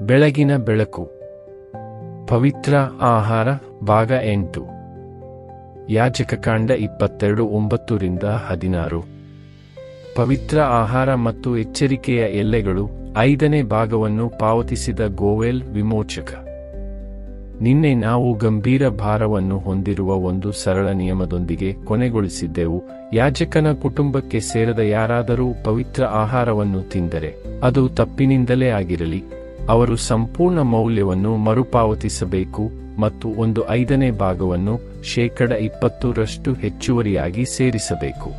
ಬೆಳಗಿನ ಬೆಳಕು. ಪವಿತ್ರ ಆಹಾರ, ಭಾಗ ಎಂಟು. ಯಾಜಕಕಾಂಡ ಇಪ್ಪತ್ತೆರಡು ಒಂಬತ್ತರಿಂದ ಹದಿನಾರು. ಪವಿತ್ರ ಆಹಾರ ಮತ್ತು ಎಚ್ಚರಿಕೆಯ ಎಲ್ಲೆಗಳು ಐದನೇ ಭಾಗವನ್ನು ಪಾವತಿಸಿದ ಗೋವೆಲ್ ವಿಮೋಚಕ. ನಿನ್ನೆ ನಾವು ಗಂಭೀರ ಭಾರವನ್ನು ಹೊಂದಿರುವ ಒಂದು ಸರಳ ನಿಯಮದೊಂದಿಗೆ ಕೊನೆಗೊಳಿಸಿದ್ದೆವು. ಯಾಜಕನ ಕುಟುಂಬಕ್ಕೆ ಸೇರದ ಯಾರಾದರೂ ಪವಿತ್ರ ಆಹಾರವನ್ನು ತಿಂದರೆ, ಅದು ತಪ್ಪಿನಿಂದಲೇ ಆಗಿರಲಿ. ಅವರು ಸಂಪೂರ್ಣ ಮೌಲ್ಯವನ್ನು ಮರುಪಾವತಿಸಬೇಕು ಮತ್ತು ಒಂದು ಐದನೇ ಭಾಗವನ್ನು ಶೇಕಡ ಇಪ್ಪತ್ತರಷ್ಟು ಹೆಚ್ಚುವರಿಯಾಗಿ ಸೇರಿಸಬೇಕು.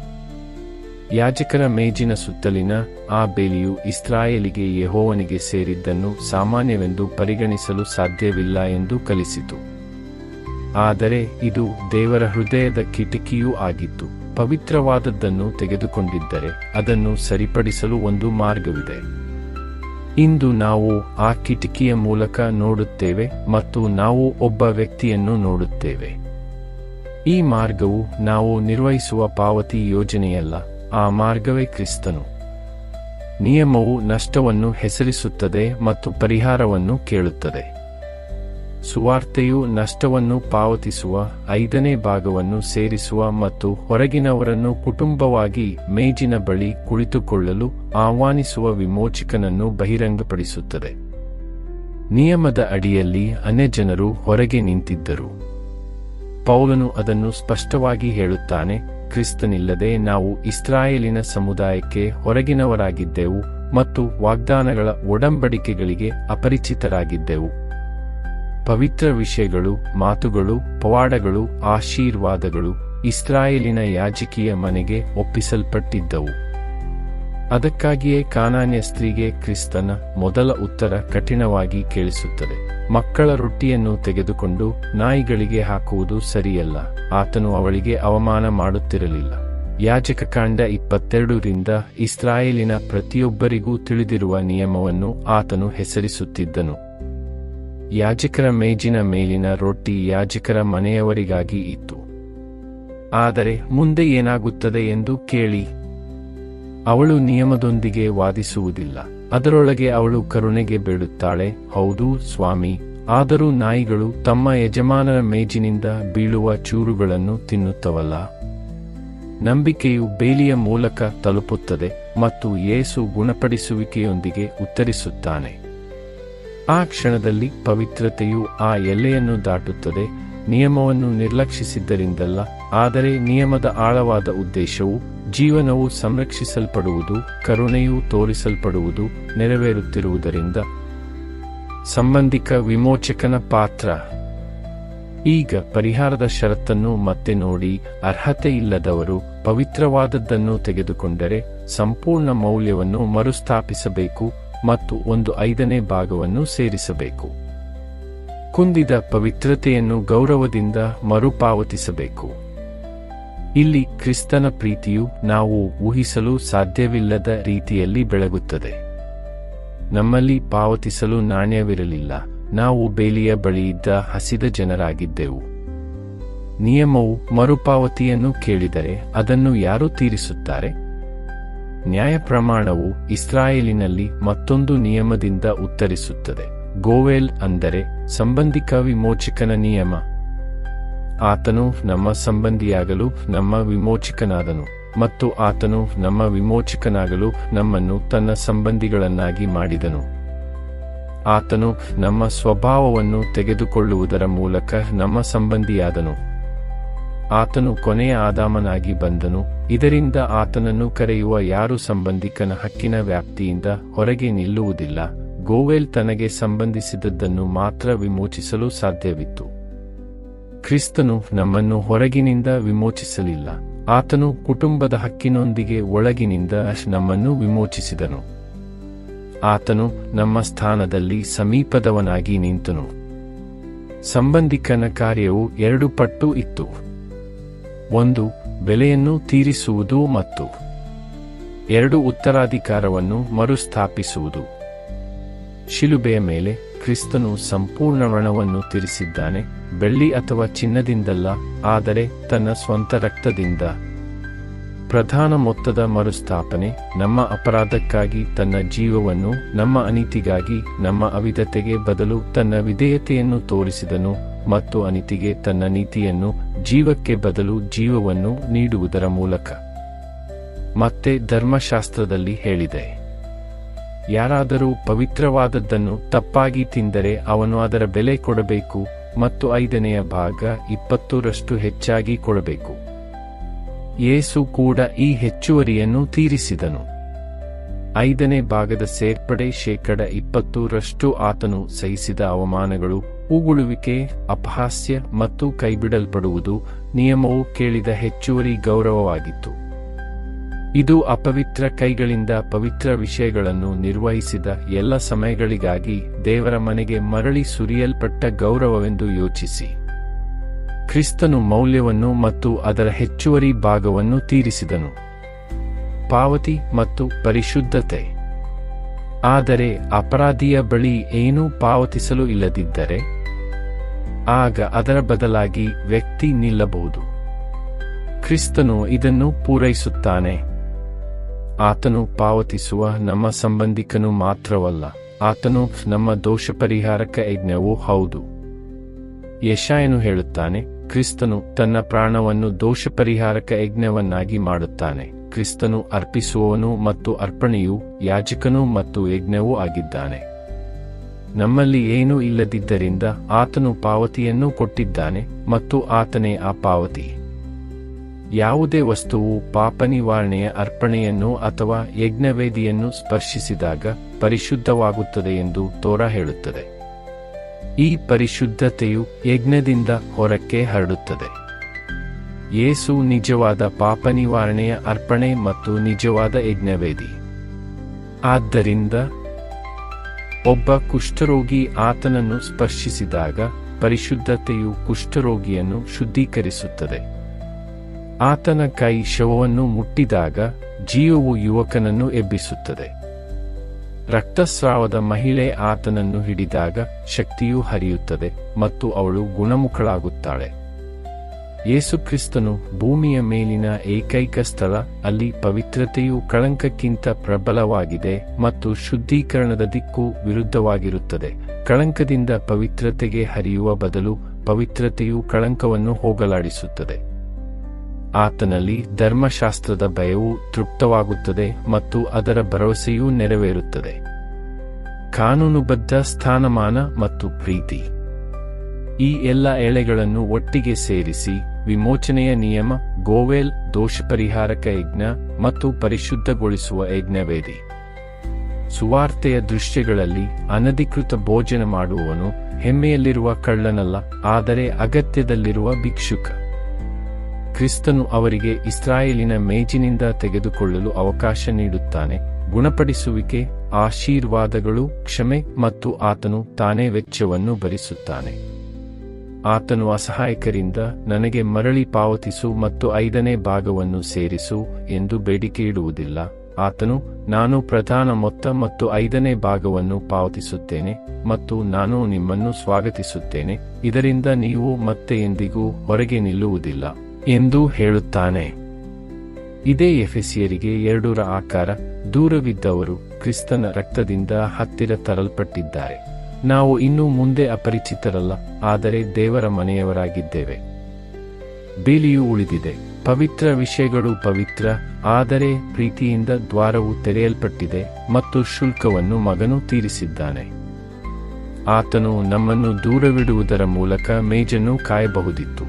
ಯಾಜಕರ ಮೇಜಿನ ಸುತ್ತಲಿನ ಆ ಬೇಲಿಯು ಇಸ್ರಾಯೇಲಿಗೆ ಯೆಹೋವನಿಗೆ ಸೇರಿದ್ದನ್ನು ಸಾಮಾನ್ಯವೆಂದು ಪರಿಗಣಿಸಲು ಸಾಧ್ಯವಿಲ್ಲ ಎಂದು ಕಲಿಸಿತು. ಆದರೆ ಇದು ದೇವರ ಹೃದಯದ ಕಿಟಕಿಯೂ ಆಗಿತ್ತು. ಪವಿತ್ರವಾದದ್ದನ್ನು ತೆಗೆದುಕೊಂಡಿದ್ದರೆ ಅದನ್ನು ಸರಿಪಡಿಸಲು ಒಂದು ಮಾರ್ಗವಿದೆ. ಇಂದು ನಾವು ಆ ಕಿಟಕಿಯ ಮೂಲಕ ನೋಡುತ್ತೇವೆ ಮತ್ತು ನಾವು ಒಬ್ಬ ವ್ಯಕ್ತಿಯನ್ನು ನೋಡುತ್ತೇವೆ. ಈ ಮಾರ್ಗವು ನಾವು ನಿರ್ವಹಿಸುವ ಪಾವತಿ ಯೋಜನೆಯಲ್ಲ, ಆ ಮಾರ್ಗವೇ ಕ್ರಿಸ್ತನು. ನಿಯಮವು ನಷ್ಟವನ್ನು ಹೆಸರಿಸುತ್ತದೆ ಮತ್ತು ಪರಿಹಾರವನ್ನು ಕೇಳುತ್ತದೆ. ಸುವಾರ್ತೆಯು ನಷ್ಟವನ್ನು ಪಾವತಿಸುವ ಐದನೇ ಭಾಗವನ್ನು ಸೇರಿಸುವ ಮತ್ತು ಹೊರಗಿನವರನ್ನು ಕುಟುಂಬವಾಗಿ ಮೇಜಿನ ಬಳಿ ಕುಳಿತುಕೊಳ್ಳಲು ಆಹ್ವಾನಿಸುವ ವಿಮೋಚಕನನ್ನು ಬಹಿರಂಗಪಡಿಸುತ್ತದೆ. ನಿಯಮದ ಅಡಿಯಲ್ಲಿ ಅನ್ಯಜನರು ಹೊರಗೆ ನಿಂತಿದ್ದರು. ಪೌಲನು ಅದನ್ನು ಸ್ಪಷ್ಟವಾಗಿ ಹೇಳುತ್ತಾನೆ, ಕ್ರಿಸ್ತನಿಲ್ಲದೆ ನಾವು ಇಸ್ರಾಯೇಲಿನ ಸಮುದಾಯಕ್ಕೆ ಹೊರಗಿನವರಾಗಿದ್ದೆವು ಮತ್ತು ವಾಗ್ದಾನಗಳ ಒಡಂಬಡಿಕೆಗಳಿಗೆ ಅಪರಿಚಿತರಾಗಿದ್ದೆವು. ಪವಿತ್ರ ವಿಷಯಗಳು, ಮಾತುಗಳು, ಪವಾಡಗಳು, ಆಶೀರ್ವಾದಗಳು ಇಸ್ರಾಯೇಲಿನ ಯಾಜಕೀಯ ಮನೆಗೆ ಒಪ್ಪಿಸಲ್ಪಟ್ಟಿದ್ದವು. ಅದಕ್ಕಾಗಿಯೇ ಕಾನಾನ್ಯ ಸ್ತ್ರೀಗೆ ಕ್ರಿಸ್ತನ ಮೊದಲ ಉತ್ತರ ಕಠಿಣವಾಗಿ ಕೇಳಿಸುತ್ತದೆ. ಮಕ್ಕಳ ರೊಟ್ಟಿಯನ್ನು ತೆಗೆದುಕೊಂಡು ನಾಯಿಗಳಿಗೆ ಹಾಕುವುದು ಸರಿಯಲ್ಲ. ಆತನು ಅವಳಿಗೆ ಅವಮಾನ ಮಾಡುತ್ತಿರಲಿಲ್ಲ. ಯಾಜಕ ಕಾಂಡ ಇಪ್ಪತ್ತೆರಡರಿಂದ ಇಸ್ರಾಯೇಲಿನ ಪ್ರತಿಯೊಬ್ಬರಿಗೂ ತಿಳಿದಿರುವ ನಿಯಮವನ್ನು ಆತನು ಹೆಸರಿಸುತ್ತಿದ್ದನು. ಯಾಜಕರ ಮೇಜಿನ ಮೇಲಿನ ರೊಟ್ಟಿ ಯಾಜಕರ ಮನೆಯವರಿಗಾಗಿ ಇತ್ತು. ಆದರೆ ಮುಂದೆ ಏನಾಗುತ್ತದೆ ಎಂದು ಕೇಳಿ, ಅವಳು ನಿಯಮದೊಂದಿಗೆ ವಾದಿಸುವುದಿಲ್ಲ. ಅದರೊಳಗೆ ಅವಳು ಕರುಣೆಗೆ ಬೀಳುತ್ತಾಳೆ, ಹೌದು ಸ್ವಾಮಿ, ಆದರೂ ನಾಯಿಗಳು ತಮ್ಮ ಯಜಮಾನರ ಮೇಜಿನಿಂದ ಬೀಳುವ ಚೂರುಗಳನ್ನು ತಿನ್ನುತ್ತವಲ್ಲ. ನಂಬಿಕೆಯು ಬೇಲಿಯ ಮೂಲಕ ತಲುಪುತ್ತದೆ ಮತ್ತು ಏಸು ಗುಣಪಡಿಸುವಿಕೆಯೊಂದಿಗೆ ಉತ್ತರಿಸುತ್ತಾನೆ. ಆ ಕ್ಷಣದಲ್ಲಿ ಪವಿತ್ರತೆಯು ಆ ಎಲ್ಲೆಯನ್ನು ದಾಟುತ್ತದೆ, ನಿಯಮವನ್ನು ನಿರ್ಲಕ್ಷಿಸಿದ್ದರಿಂದಲ್ಲ, ಆದರೆ ನಿಯಮದ ಆಳವಾದ ಉದ್ದೇಶವು ಜೀವನವು ಸಂರಕ್ಷಿಸಲ್ಪಡುವುದು, ಕರುಣೆಯು ತೋರಿಸಲ್ಪಡುವುದು ನೆರವೇರುತ್ತಿರುವುದರಿಂದ. ಸಂಬಂಧಿಕ ವಿಮೋಚಕನ ಪಾತ್ರ. ಈಗ ಪರಿಹಾರದ ಷರತ್ತನ್ನು ಮತ್ತೆ ನೋಡಿ, ಅರ್ಹತೆ ಇಲ್ಲದವರು ಪವಿತ್ರವಾದದ್ದನ್ನು ತೆಗೆದುಕೊಂಡರೆ ಸಂಪೂರ್ಣ ಮೌಲ್ಯವನ್ನು ಮರುಸ್ಥಾಪಿಸಬೇಕು ಮತ್ತು ಒಂದು ಐದನೇ ಭಾಗವನ್ನು ಸೇರಿಸಬೇಕು. ಕುಂದಿದ ಪವಿತ್ರತೆಯನ್ನು ಗೌರವದಿಂದ ಮರುಪಾವತಿಸಬೇಕು. ಇಲ್ಲಿ ಕ್ರಿಸ್ತನ ಪ್ರೀತಿಯು ನಾವು ಊಹಿಸಲು ಸಾಧ್ಯವಿಲ್ಲದ ರೀತಿಯಲ್ಲಿ ಬೆಳಗುತ್ತದೆ. ನಮ್ಮಲ್ಲಿ ಪಾವತಿಸಲು ನಾಣ್ಯವಿರಲಿಲ್ಲ. ನಾವು ಬೇಲಿಯ ಬಳಿಯಿದ್ದ ಹಸಿದ ಜನರಾಗಿದ್ದೆವು. ನಿಯಮವು ಮರುಪಾವತಿಯನ್ನು ಕೇಳಿದರೆ ಅದನ್ನು ಯಾರು ತೀರಿಸುತ್ತಾರೆ? ನ್ಯಾಯ ಪ್ರಮಾಣವು ಇಸ್ರಾಯೇಲಿನಲ್ಲಿ ಮತ್ತೊಂದು ನಿಯಮದಿಂದ ಉತ್ತರಿಸುತ್ತದೆ. ಗೋವೆಲ್ ಅಂದರೆ ಸಂಬಂಧಿಕ ವಿಮೋಚಕನ ನಿಯಮ. ಆತನು ನಮ್ಮ ಸಂಬಂಧಿಯಾಗಲು ನಮ್ಮ ವಿಮೋಚಕನಾದನು ಮತ್ತು ಆತನು ನಮ್ಮ ವಿಮೋಚಕನಾಗಲು ನಮ್ಮನ್ನು ತನ್ನ ಸಂಬಂಧಿಗಳನ್ನಾಗಿ ಮಾಡಿದನು. ಆತನು ನಮ್ಮ ಸ್ವಭಾವವನ್ನು ತೆಗೆದುಕೊಳ್ಳುವುದರ ಮೂಲಕ ನಮ್ಮ ಸಂಬಂಧಿಯಾದನು. ಆತನು ಕೊನೆಯ ಆದಾಮನಾಗಿ ಬಂದನು. ಇದರಿಂದ ಆತನನ್ನು ಕರೆಯುವ ಯಾರು ಸಂಬಂಧಿಕನ ಹಕ್ಕಿನ ವ್ಯಾಪ್ತಿಯಿಂದ ಹೊರಗೆ ನಿಲ್ಲುವುದಿಲ್ಲ. ಗೋವೆಲ್ ತನಗೆ ಸಂಬಂಧಿಸಿದದ್ದನ್ನು ಮಾತ್ರ ವಿಮೋಚಿಸಲು ಸಾಧ್ಯವಿತ್ತು. ಕ್ರಿಸ್ತನು ನಮ್ಮನ್ನು ಹೊರಗಿನಿಂದ ವಿಮೋಚಿಸಲಿಲ್ಲ. ಆತನು ಕುಟುಂಬದ ಹಕ್ಕಿನೊಂದಿಗೆ ಒಳಗಿನಿಂದ ನಮ್ಮನ್ನು ವಿಮೋಚಿಸಿದನು. ಆತನು ನಮ್ಮ ಸ್ಥಾನದಲ್ಲಿ ಸಮೀಪದವನಾಗಿ ನಿಂತನು. ಸಂಬಂಧಿಕನ ಕಾರ್ಯವು ಎರಡು ಪಟ್ಟು ಇತ್ತು. ಒಂದು, ಬೆಲೆಯನ್ನು ತೀರಿಸುವುದು ಮತ್ತು ಎರಡು ಉತ್ತರಾಧಿಕಾರವನ್ನು ಮರುಸ್ಥಾಪಿಸುವುದು. ಶಿಲುಬೆಯ ಮೇಲೆ ಕ್ರಿಸ್ತನು ಸಂಪೂರ್ಣ ಋಣವನ್ನು ತೀರಿಸಿದ್ದಾನೆ, ಬೆಳ್ಳಿ ಅಥವಾ ಚಿನ್ನದಿಂದಲ್ಲ, ಆದರೆ ತನ್ನ ಸ್ವಂತ ರಕ್ತದಿಂದ. ಪ್ರಧಾನ ಮೊತ್ತದ ಮರುಸ್ಥಾಪನೆ, ನಮ್ಮ ಅಪರಾಧಕ್ಕಾಗಿ ತನ್ನ ಜೀವವನ್ನು, ನಮ್ಮ ಅನೀತಿಗಾಗಿ, ನಮ್ಮ ಅವಿಧತೆಗೆ ಬದಲು ತನ್ನ ವಿಧೇಯತೆಯನ್ನು ತೋರಿಸಿದನು. ಮತ್ತು ಅನಿತಿಗೆ ತನ್ನ ನೀತಿಯನ್ನು, ಜೀವಕ್ಕೆ ಬದಲು ಜೀವವನ್ನು ನೀಡುವುದರ ಮೂಲಕ. ಮತ್ತೆ ಧರ್ಮಶಾಸ್ತ್ರದಲ್ಲಿ ಹೇಳಿದೆ. ಯಾರಾದರೂ ಪವಿತ್ರವಾದದ್ದನ್ನು ತಪ್ಪಾಗಿ ತಿಂದರೆ ಅವನು ಅದರ ಬೆಲೆ ಕೊಡಬೇಕು ಮತ್ತು ಐದನೆಯ ಭಾಗ ಇಪ್ಪತ್ತರಷ್ಟು ಹೆಚ್ಚಾಗಿ ಕೊಡಬೇಕು. ಯೇಸು ಕೂಡ ಈ ಹೆಚ್ಚುವರಿಯನ್ನು ತೀರಿಸಿದನು. ಐದನೇ ಭಾಗದ ಸೇರ್ಪಡೆ ಶೇಕಡ ಇಪ್ಪತ್ತರಷ್ಟು ಆತನು ಸಹಿಸಿದ ಅವಮಾನಗಳು ಉಗುಳುವಿಕೆ ಅಪಹಾಸ್ಯ ಮತ್ತು ಕೈಬಿಡಲ್ಪಡುವುದು ನಿಯಮವು ಕೇಳಿದ ಹೆಚ್ಚುವರಿ ಗೌರವವಾಗಿತ್ತು. ಇದು ಅಪವಿತ್ರ ಕೈಗಳಿಂದ ಪವಿತ್ರ ವಿಷಯಗಳನ್ನು ನಿರ್ವಹಿಸಿದ ಎಲ್ಲ ಸಮಯಗಳಿಗಾಗಿ ದೇವರ ಮನೆಗೆ ಮರಳಿ ಸುರಿಯಲ್ಪಟ್ಟ ಗೌರವವೆಂದು ಯೋಚಿಸಿ. ಕ್ರಿಸ್ತನು ಮೌಲ್ಯವನ್ನು ಮತ್ತು ಅದರ ಹೆಚ್ಚುವರಿ ಭಾಗವನ್ನು ತೀರಿಸಿದನು. ಪಾವತಿ ಮತ್ತು ಪರಿಶುದ್ಧತೆ. ಆದರೆ ಅಪರಾಧಿಯ ಬಳಿ ಏನೂ ಪಾವತಿಸಲು ಇಲ್ಲದಿದ್ದರೆ, ಆಗ ಅದರ ಬದಲಾಗಿ ವ್ಯಕ್ತಿ ನಿಲ್ಲಬಹುದು. ಕ್ರಿಸ್ತನು ಇದನ್ನು ಪೂರೈಸುತ್ತಾನೆ. ಆತನು ಪಾವತಿಸುವ ನಮ್ಮ ಸಂಬಂಧಿಕನು ಮಾತ್ರವಲ್ಲ, ಆತನು ನಮ್ಮ ದೋಷ ಪರಿಹಾರಕ ಯಜ್ಞವೂ ಹೌದು. ಯಶಾಯನು ಹೇಳುತ್ತಾನೆ, ಕ್ರಿಸ್ತನು ತನ್ನ ಪ್ರಾಣವನ್ನು ದೋಷ ಪರಿಹಾರಕ ಯಜ್ಞವನ್ನಾಗಿ ಮಾಡುತ್ತಾನೆ. ಕ್ರಿಸ್ತನು ಅರ್ಪಿಸುವವನು ಮತ್ತು ಅರ್ಪಣೆಯು ಯಾಜಕನು ಮತ್ತು ಯಜ್ಞವೂ ಆಗಿದ್ದಾನೆ. ನಮ್ಮಲ್ಲಿ ಏನೂ ಇಲ್ಲದಿದ್ದರಿಂದ ಆತನು ಪಾವತಿಯನ್ನು ಕೊಟ್ಟಿದ್ದಾನೆ ಮತ್ತು ಆತನೇ ಆ ಪಾವತಿ. ಯಾವುದೇ ವಸ್ತುವು ಪಾಪ ನಿವಾರಣೆಯ ಅರ್ಪಣೆಯನ್ನು ಅಥವಾ ಯಜ್ಞವೇದಿಯನ್ನು ಸ್ಪರ್ಶಿಸಿದಾಗ ಪರಿಶುದ್ಧವಾಗುತ್ತದೆ ಎಂದು ತೋರ ಹೇಳುತ್ತದೆ. ಈ ಪರಿಶುದ್ಧತೆಯು ಯಜ್ಞದಿಂದ ಹೊರಕ್ಕೆ ಹರಡುತ್ತದೆ. ಯೇಸು ನಿಜವಾದ ಪಾಪ ನಿವಾರಣೆಯ ಅರ್ಪಣೆ ಮತ್ತು ನಿಜವಾದ ಯಜ್ಞವೇದಿ. ಆದ್ದರಿಂದ ಒಬ್ಬ ಕುಷ್ಠರೋಗಿ ಆತನನ್ನು ಸ್ಪರ್ಶಿಸಿದಾಗ ಪರಿಶುದ್ಧತೆಯು ಕುಷ್ಠರೋಗಿಯನ್ನು ಶುದ್ಧೀಕರಿಸುತ್ತದೆ. ಆತನ ಕೈ ಶವವನ್ನು ಮುಟ್ಟಿದಾಗ ಜೀವವು ಯುವಕನನ್ನು ಎಬ್ಬಿಸುತ್ತದೆ. ರಕ್ತಸ್ರಾವದ ಮಹಿಳೆ ಆತನನ್ನು ಹಿಡಿದಾಗ ಶಕ್ತಿಯು ಹರಿಯುತ್ತದೆ ಮತ್ತು ಅವಳು ಗುಣಮುಖಳಾಗುತ್ತಾಳೆ. ಯೇಸುಕ್ರಿಸ್ತನು ಭೂಮಿಯ ಮೇಲಿನ ಏಕೈಕ ಸ್ಥಳ, ಅಲ್ಲಿ ಪವಿತ್ರತೆಯು ಕಳಂಕಕ್ಕಿಂತ ಪ್ರಬಲವಾಗಿದೆ ಮತ್ತು ಶುದ್ಧೀಕರಣದ ದಿಕ್ಕು ವಿರುದ್ಧವಾಗಿರುತ್ತದೆ. ಕಳಂಕದಿಂದ ಪವಿತ್ರತೆಗೆ ಹರಿಯುವ ಬದಲು ಪವಿತ್ರತೆಯು ಕಳಂಕವನ್ನು ಹೋಗಲಾಡಿಸುತ್ತದೆ. ಆತನಲ್ಲಿ ಧರ್ಮಶಾಸ್ತ್ರದ ಭಯವು ತೃಪ್ತವಾಗುತ್ತದೆ ಮತ್ತು ಅದರ ಭರವಸೆಯೂ ನೆರವೇರುತ್ತದೆ. ಕಾನೂನುಬದ್ಧ ಸ್ಥಾನಮಾನ ಮತ್ತು ಪ್ರೀತಿ. ಈ ಎಲ್ಲ ಎಳೆಗಳನ್ನು ಒಟ್ಟಿಗೆ ಸೇರಿಸಿ ವಿಮೋಚನೆಯ ನಿಯಮ, ಗೋವೆಲ್ ದೋಷ ಪರಿಹಾರಕ ಯಜ್ಞ ಮತ್ತು ಪರಿಶುದ್ಧಗೊಳಿಸುವ ಯಜ್ಞವೇದಿ. ಸುವಾರ್ತೆಯ ದೃಶ್ಯಗಳಲ್ಲಿ ಅನಧಿಕೃತ ಭೋಜನ ಮಾಡುವವನು ಹೆಮ್ಮೆಯಲ್ಲಿರುವ ಕಳ್ಳನಲ್ಲ, ಆದರೆ ಅಗತ್ಯದಲ್ಲಿರುವ ಭಿಕ್ಷುಕ. ಕ್ರಿಸ್ತನು ಅವರಿಗೆ ಇಸ್ರಾಯೇಲಿನ ಮೇಜಿನಿಂದ ತೆಗೆದುಕೊಳ್ಳಲು ಅವಕಾಶ ನೀಡುತ್ತಾನೆ, ಗುಣಪಡಿಸುವಿಕೆ, ಆಶೀರ್ವಾದಗಳು, ಕ್ಷಮೆ ಮತ್ತು ಆತನು ತಾನೇ ವೆಚ್ಚವನ್ನು ಭರಿಸುತ್ತಾನೆ. ಆತನು ಅಸಹಾಯಕರಿಂದ ನನಗೆ ಮರಳಿ ಪಾವತಿಸು ಮತ್ತು ಐದನೇ ಭಾಗವನ್ನು ಸೇರಿಸು ಎಂದು ಬೇಡಿಕೆ ಇಡುವುದಿಲ್ಲ ಆತನು, ನಾನು ಪ್ರಧಾನ ಮೊತ್ತ ಮತ್ತು ಐದನೇ ಭಾಗವನ್ನು ಪಾವತಿಸುತ್ತೇನೆ ಮತ್ತು ನಾನು ನಿಮ್ಮನ್ನು ಸ್ವಾಗತಿಸುತ್ತೇನೆ. ಇದರಿಂದ ನೀವು ಮತ್ತೆ ಎಂದಿಗೂ ಹೊರಗೆ ನಿಲ್ಲುವುದಿಲ್ಲ ಎಂದು ಹೇಳುತ್ತಾನೆ. ಇದೇ ಎಫೆಸಿಯರಿಗೆ ಎರಡೂರ ಆಕಾರ. ದೂರವಿದ್ದವರು ಕ್ರಿಸ್ತನ ರಕ್ತದಿಂದ ಹತ್ತಿರ ತರಲ್ಪಟ್ಟಿದ್ದಾರೆ. ನಾವು ಇನ್ನೂ ಮುಂದೆ ಅಪರಿಚಿತರಲ್ಲ, ಆದರೆ ದೇವರ ಮನೆಯವರಾಗಿದ್ದೇವೆ. ಬೇಲಿಯು ಉಳಿದಿದೆ. ಪವಿತ್ರ ವಿಷಯಗಳು ಪವಿತ್ರ, ಆದರೆ ಪ್ರೀತಿಯಿಂದ ದ್ವಾರವು ತೆರೆಯಲ್ಪಟ್ಟಿದೆ ಮತ್ತು ಶುಲ್ಕವನ್ನು ಮಗನು ತೀರಿಸಿದ್ದಾನೆ. ಆತನು ನಮ್ಮನ್ನು ದೂರವಿಡುವುದರ ಮೂಲಕ ಮೇಜನ್ನು ಕಾಯಬಹುದಿತ್ತು.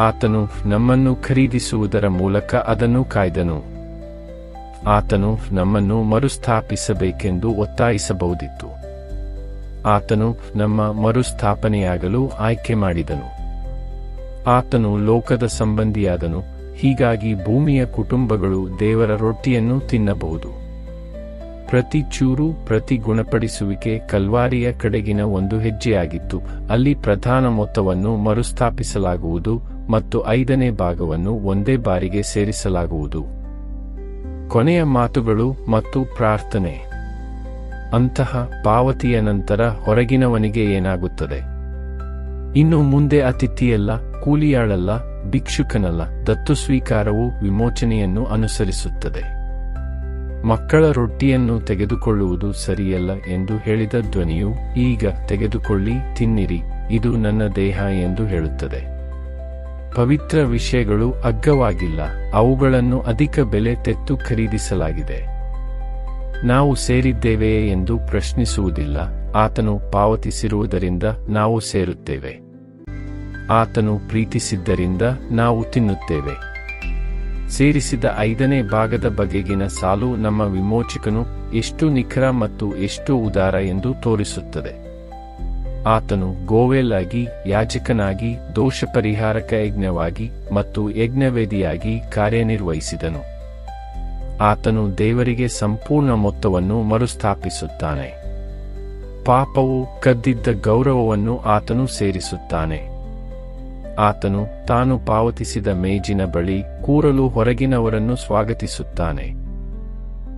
ಆತನು ನಮ್ಮನ್ನು ಖರೀದಿಸುವುದರ ಮೂಲಕ ಅದನ್ನು ಕಾಯ್ದನು. ಆತನು ನಮ್ಮನ್ನು ಮರುಸ್ಥಾಪಿಸಬೇಕೆಂದು ಒತ್ತಾಯಿಸಬಹುದಿತ್ತು. ಆತನು ನಮ್ಮ ಮರುಸ್ಥಾಪನೆಯಾಗಲು ಆಯ್ಕೆ ಮಾಡಿದನು. ಆತನು ಲೋಕದ ಸಂಬಂಧಿಯಾದನು, ಹೀಗಾಗಿ ಭೂಮಿಯ ಕುಟುಂಬಗಳು ದೇವರ ರೊಟ್ಟಿಯನ್ನು ತಿನ್ನಬಹುದು. ಪ್ರತಿ ಚೂರು ಪ್ರತಿ ಗುಣಪಡಿಸುವಿಕೆ ಕಲ್ವಾರಿಯ ಕಡೆಗಿನ ಒಂದು ಹೆಜ್ಜೆಯಾಗಿತ್ತು. ಅಲ್ಲಿ ಪ್ರಧಾನ ಮೊತ್ತವನ್ನು ಮರುಸ್ಥಾಪಿಸಲಾಗುವುದು ಮತ್ತು ಐದನೇ ಭಾಗವನ್ನು ಒಂದೇ ಬಾರಿಗೆ ಸೇರಿಸಲಾಗುವುದು. ಕೊನೆಯ ಮಾತುಗಳು ಮತ್ತು ಪ್ರಾರ್ಥನೆ. ಅಂತಹ ಪಾವತಿಯ ನಂತರ ಹೊರಗಿನವನಿಗೆ ಏನಾಗುತ್ತದೆ? ಇನ್ನು ಮುಂದೆ ಅತಿಥಿಯಲ್ಲ, ಕೂಲಿಯಾಳಲ್ಲ, ಭಿಕ್ಷುಕನಲ್ಲ, ದತ್ತು ಸ್ವೀಕಾರವು ವಿಮೋಚನೆಯನ್ನು ಅನುಸರಿಸುತ್ತದೆ. ಮಕ್ಕಳ ರೊಟ್ಟಿಯನ್ನು ತೆಗೆದುಕೊಳ್ಳುವುದು ಸರಿಯಲ್ಲ ಎಂದು ಹೇಳಿದ ಧ್ವನಿಯು, ಈಗ ತೆಗೆದುಕೊಳ್ಳಿ, ತಿನ್ನಿರಿ, ಇದು ನನ್ನ ದೇಹ ಎಂದು ಹೇಳುತ್ತದೆ. ಪವಿತ್ರ ವಿಷಯಗಳು ಅಗ್ಗವಾಗಿಲ್ಲ, ಅವುಗಳನ್ನು ಅಧಿಕ ಬೆಲೆ ತೆತ್ತು ಖರೀದಿಸಲಾಗಿದೆ. ನಾವು ಸೇರಿದ್ದೇವೆಯೇ ಎಂದು ಪ್ರಶ್ನಿಸುವುದಿಲ್ಲ. ಆತನು ಪಾವತಿಸಿರುವುದರಿಂದ ನಾವು ಸೇರುತ್ತೇವೆ. ಆತನು ಪ್ರೀತಿಸಿದ್ದರಿಂದ ನಾವು ತಿನ್ನುತ್ತೇವೆ. ಸೇರಿಸಿದ ಐದನೇ ಭಾಗದ ಬಗೆಗಿನ ಸಾಲು ನಮ್ಮ ವಿಮೋಚಕನು ಎಷ್ಟು ನಿಖರ ಮತ್ತು ಎಷ್ಟು ಉದಾರ ಎಂದು ತೋರಿಸುತ್ತದೆ. ಆತನು ಗೋವೆಲಾಗಿ ಯಾಜಕನಾಗಿ ದೋಷ ಪರಿಹಾರಕ ಯಜ್ಞವಾಗಿ ಮತ್ತು ಯಜ್ಞವೇದಿಯಾಗಿ ಕಾರ್ಯನಿರ್ವಹಿಸಿದನು. ಆತನು ದೇವರಿಗೆ ಸಂಪೂರ್ಣ ಮೊತ್ತವನ್ನು ಮರುಸ್ಥಾಪಿಸುತ್ತಾನೆ. ಪಾಪವು ಕದ್ದಿದ್ದ ಗೌರವವನ್ನು ಆತನು ಸೇರಿಸುತ್ತಾನೆ. ಆತನು ತಾನು ಪಾವತಿಸಿದ ಮೇಜಿನ ಬಳಿ ಕೂರಲು ಹೊರಗಿನವರನ್ನು ಸ್ವಾಗತಿಸುತ್ತಾನೆ.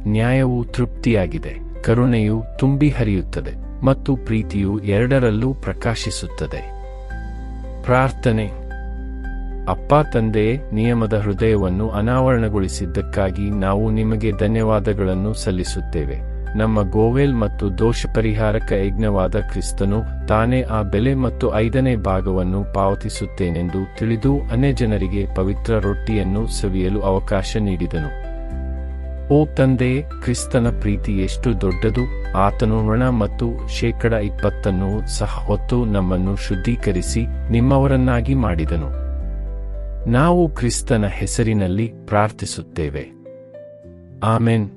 ನ್ಯಾಯವು ತೃಪ್ತಿಯಾಗಿದೆ, ಕರುಣೆಯು ತುಂಬಿ ಹರಿಯುತ್ತದೆ ಮತ್ತು ಪ್ರೀತಿಯು ಎರಡರಲ್ಲೂ ಪ್ರಕಾಶಿಸುತ್ತದೆ. ಪ್ರಾರ್ಥನೆ. ಅಪ್ಪ ತಂದೆಯೇ ನಿಯಮದ ಹೃದಯವನ್ನು ಅನಾವರಣಗೊಳಿಸಿದ್ದಕ್ಕಾಗಿ ನಾವು ನಿಮಗೆ ಧನ್ಯವಾದಗಳನ್ನು ಸಲ್ಲಿಸುತ್ತೇವೆ. ನಮ್ಮ ಗೋವೆಲ್ ಮತ್ತು ದೋಷ ಪರಿಹಾರಕ ಯಜ್ಞವಾದ ಕ್ರಿಸ್ತನು ತಾನೇ ಆ ಬೆಲೆ ಮತ್ತು ಐದನೇ ಭಾಗವನ್ನು ಪಾವತಿಸುತ್ತೇನೆಂದು ತಿಳಿದು ಅನೆ ಜನರಿಗೆ ಪವಿತ್ರ ರೊಟ್ಟಿಯನ್ನು ಸವಿಯಲು ಅವಕಾಶ ನೀಡಿದನು. ಓ ತಂದೆ, ಕ್ರಿಸ್ತನ ಪ್ರೀತಿ ಎಷ್ಟು ದೊಡ್ಡದು, ಆತನು ಋಣ ಮತ್ತು ಶೇಕಡ ಇಪ್ಪತ್ತನ್ನು ಸಹ ಹೊತ್ತು ನಮ್ಮನ್ನು ಶುದ್ಧೀಕರಿಸಿ ನಿಮ್ಮವರನ್ನಾಗಿ ಮಾಡಿದನು. ನಾವು ಕ್ರಿಸ್ತನ ಹೆಸರಿನಲ್ಲಿ ಪ್ರಾರ್ಥಿಸುತ್ತೇವೆ. ಆಮೆನ್.